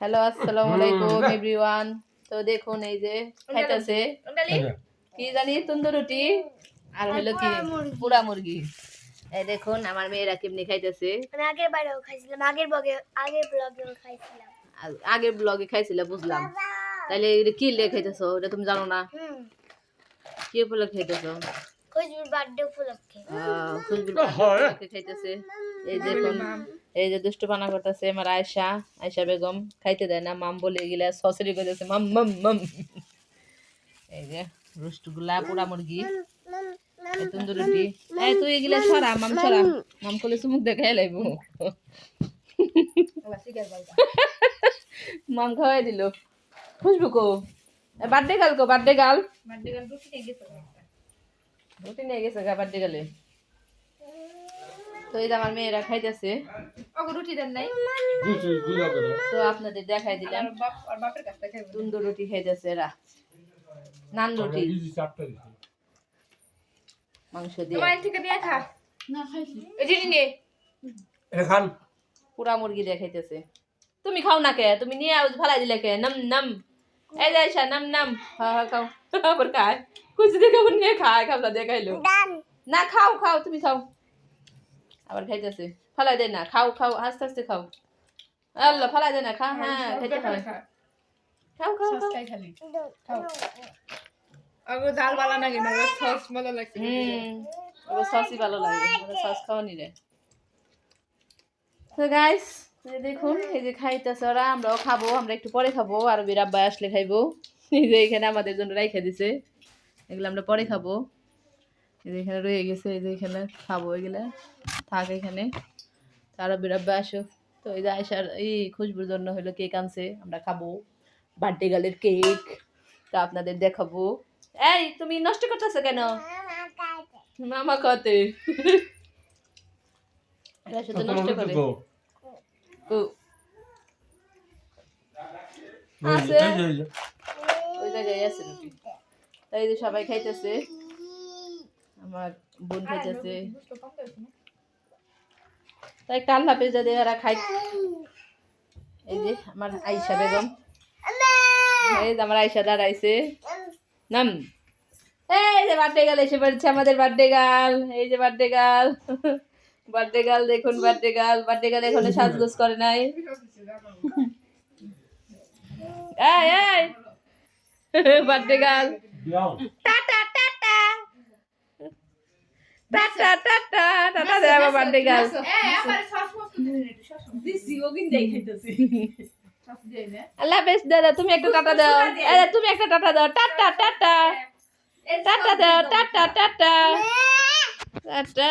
Hello আসসালামু আলাইকুম everyone. তো দেখুন এই যে খাইতেছে কি জানি তন্দুর রুটি আর হলো কি পুরা মুরগি। এই দেখুন আমার মেয়েরা কেমনি খাইতেছে। আমি আগের বারেও খাইছিলাম আগের ব্লগে আগের ব্লগেও খাইছিলাম। আগের ব্লগে খাইছিল বুঝলাম। তাহলে এটা কি লে খাইতেছো? এটা তুমি জানো না। কি বলে খাইতেছো? খুশবুর বার্থডে উপলক্ষে। খুশবুর বাচ্চাকে খাইতেছে। এই দেখুন এই যে দুষ্টু পানা করতেছে আমার আয়সা আয়সা বেগম খাইতে দেয় না মাম বলে গেলে সসরি করতেছে মাম মাম মাম। এই যে রুষ্টগুলা পোড়া মুরগি এই রুটি। এই তুই এগুলা সরা মাম সরা মাম করলে সুমুখ দেখাই লাইব। মাম খাওয়াই দিল। খুশবু কো? বার্থডে গাল কো বার্থডে গাল? রুটি নিয়ে গেছে গা বার্থডে গালে। তো এই আমার মেয়েরা খাইতেছে। তো আপনাদের দেখাই দিলাম। তন্দুর রুটি খাইতেছে এরা। নান রুটি। মাংস দিয়ে। খান। পুরা মুরগি দিয়ে খাইতেছে। তুমি খাও না কে? তুমি নিয়ে আউজ ফালাই দিলে কে? নম নম। এই যে আয়সা নম নম। হা হা খাও। আবার খায়। কুচি দেখে নিয়ে খায় খাবলা দিয়ে খাইলো। না খাও খাও। তুমি খাও। আবার খাইতেছে। ফালাই দে না খাও খাও আস্তে আস্তে খাও। আল্লাহ ফালাই দে না খা হ্যাঁ খাইতে হয় খাও খাও খাও। ডাল বালা না কিনা সস লাগছে হুম সসই ভালো লাগে সস খাওয়া নিলে। তো গাইস দেখুন এই যে খাইতেছে ওরা আমরাও খাব আমরা একটু পরে খাব আর বিরাব্বাই আসলে খাইবো। এই যে এখানে আমাদের জন্য রাইখে দিছে এগুলো আমরা পরে খাব। এই যে এখানে রয়ে গেছে এই যে এখানে খাব এগুলা। থাক এখানে। তারা বিরাব্বা আসো তো এই যে আয়সার এই খুশবুর জন্য হলো কেক আনছে আমরা খাব। বার্থডে গালের কেক তা আপনাদের দেখাবো। এই তুমি নষ্ট করতেছো কেন? মামা কতে এরা শুধু নষ্ট করে। ও। আছে। ওই জায়গায় আছে তাই যে সবাই খাইতেছে। আমার বোন খাইতেছে। তাই একটা আল্লাহ পেজ যাদের এরা খাই এই যে আমার আইসা বেগম। এই যে আমার আইসা দাঁড়াইছে। নাম। এই যে বার্থডে গাল এসে পড়েছে আমাদের বার্থডে গাল এই যে বার্থডে গাল বার্থডে গাল দেখুন বার্থডে গাল বার্থডে গাল এখনও সাজগোজ করে নাই। এই এই। Birthday girl tata tata tata tata দে আমার বার্থডে গাল আল্লাহ দাদা তুমি একটা টাটা দাও। আরে তুমি একটা টাটা দাও। Tata tata. টাটা দাও টাটা টাটা। টাটা।